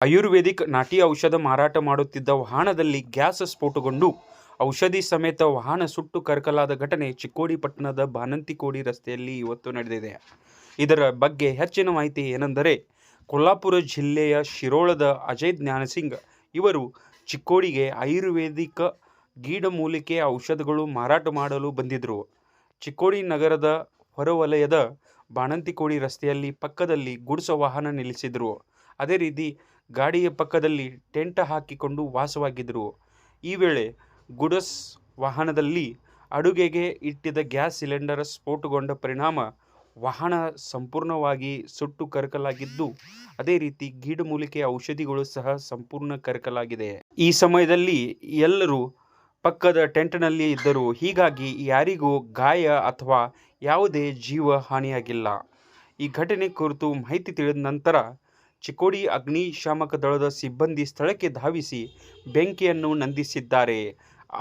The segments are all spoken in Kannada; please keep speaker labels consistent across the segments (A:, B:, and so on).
A: ಆಯುರ್ವೇದಿಕ್ ನಾಟಿ ಔಷಧ ಮಾರಾಟ ಮಾಡುತ್ತಿದ್ದ ವಾಹನದಲ್ಲಿ ಗ್ಯಾಸ್ ಸ್ಫೋಟಗೊಂಡು ಔಷಧಿ ಸಮೇತ ವಾಹನ ಸುಟ್ಟು ಕರಕಲಾದ ಘಟನೆ ಚಿಕ್ಕೋಡಿ ಪಟ್ಟಣದ ಬಾನಂತಿಕೋಡಿ ರಸ್ತೆಯಲ್ಲಿ ಇವತ್ತು ನಡೆದಿದೆ. ಇದರ ಬಗ್ಗೆ ಹೆಚ್ಚಿನ ಮಾಹಿತಿ ಏನೆಂದರೆ, ಕೊಲ್ಲಾಪುರ ಜಿಲ್ಲೆಯ ಶಿರೋಳದ ಅಜಯ್ ಜ್ಞಾನಸಿಂಗ್ ಇವರು ಚಿಕ್ಕೋಡಿಗೆ ಆಯುರ್ವೇದಿಕ ಗೀಡಮೂಲಿಕೆ ಔಷಧಗಳು ಮಾರಾಟ ಮಾಡಲು ಬಂದಿದ್ದರು ಚಿಕ್ಕೋಡಿ ನಗರದ ಹೊರವಲಯದ ಬಾಣಂತಿಕೋಡಿ ರಸ್ತೆಯಲ್ಲಿ ಪಕ್ಕದಲ್ಲಿ ಗುಡ್ಸ ವಾಹನ ನಿಲ್ಲಿಸಿದರು. ಅದೇ ರೀತಿ ಗಾಡಿಯ ಪಕ್ಕದಲ್ಲಿ ಟೆಂಟ್ ಹಾಕಿಕೊಂಡು ವಾಸವಾಗಿದ್ದರು. ಈ ವೇಳೆ ಗುಡಸ್ ವಾಹನದಲ್ಲಿ ಅಡುಗೆಗೆ ಇಟ್ಟಿದ್ದ ಗ್ಯಾಸ್ ಸಿಲಿಂಡರ್ ಸ್ಫೋಟಗೊಂಡ ಪರಿಣಾಮ ವಾಹನ ಸಂಪೂರ್ಣವಾಗಿ ಸುಟ್ಟು ಕರಕಲಾಗಿದ್ದು, ಅದೇ ರೀತಿ ಗಿಡಮೂಲಿಕೆ ಔಷಧಿಗಳು ಸಹ ಸಂಪೂರ್ಣ ಕರಕಲಾಗಿದೆ. ಈ ಸಮಯದಲ್ಲಿ ಎಲ್ಲರೂ ಪಕ್ಕದ ಟೆಂಟ್ನಲ್ಲಿ ಇದ್ದರು. ಹೀಗಾಗಿ ಯಾರಿಗೂ ಗಾಯ ಅಥವಾ ಯಾವುದೇ ಜೀವ ಹಾನಿಯಾಗಿಲ್ಲ ಈ ಘಟನೆ ಕುರಿತು ಮಾಹಿತಿ ತಿಳಿದ ನಂತರ ಚಿಕ್ಕೋಡಿ ಅಗ್ನಿಶಾಮಕ ದಳದ ಸಿಬ್ಬಂದಿ ಸ್ಥಳಕ್ಕೆ ಧಾವಿಸಿ ಬೆಂಕಿಯನ್ನು ನಂದಿಸಿದ್ದಾರೆ.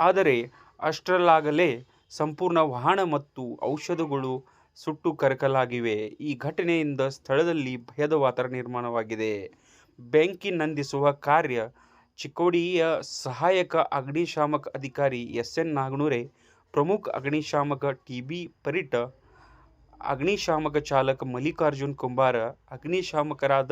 A: ಆದರೆ ಅಷ್ಟರಲ್ಲಾಗಲೇ ಸಂಪೂರ್ಣ ವಾಹನ ಮತ್ತು ಔಷಧಗಳು ಸುಟ್ಟು ಕರಕಲಾಗಿವೆ. ಈ ಘಟನೆಯಿಂದ ಸ್ಥಳದಲ್ಲಿ ಭಯದ ವಾತಾವರಣ ನಿರ್ಮಾಣವಾಗಿದೆ. ಬೆಂಕಿ ನಂದಿಸುವ ಕಾರ್ಯ ಚಿಕ್ಕೋಡಿಯ ಸಹಾಯಕ ಅಗ್ನಿಶಾಮಕ ಅಧಿಕಾರಿ ಎಸ್ ಎನ್ ನಾಗನೂರೆ, ಪ್ರಮುಖ ಅಗ್ನಿಶಾಮಕ ಟಿ ಬಿ ಪರಿಟ ಅಗ್ನಿಶಾಮಕ ಚಾಲಕ ಮಲ್ಲಿಕಾರ್ಜುನ್ ಕುಂಬಾರ ಅಗ್ನಿಶಾಮಕರಾದ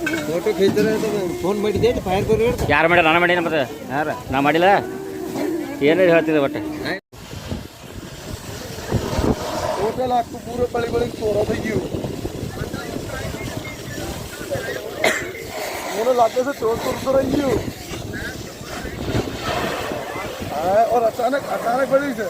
B: गॅस टाकी वाचन नाही ಫೋಟೋ ಖೀಚ್ತಾರೆ ಫೋನ್ ಮಾಡಿದ್ದೆ ಫೈರ್ ಕೊರಿ
C: ಯಾರು ಮಾಡ್ಯಾರ ನಾನು ಮಾಡೀನಿ ಮತ್ತೆ
B: ಯಾರ
C: ನಾ ಮಾಡಿಲ್ಲ ಏನು ಹೇಳ್ತಿದ್ದೆ ಒಟ್ಟು
D: ಟೋಟಲ್ ಹಾಕು ಪೂರ ಬಳಿಗಳಿಗೆ ತೋರೋದು उन्होंने लाते से चोर चोर तो रही हूँ और अचानक अचानक बड़ी से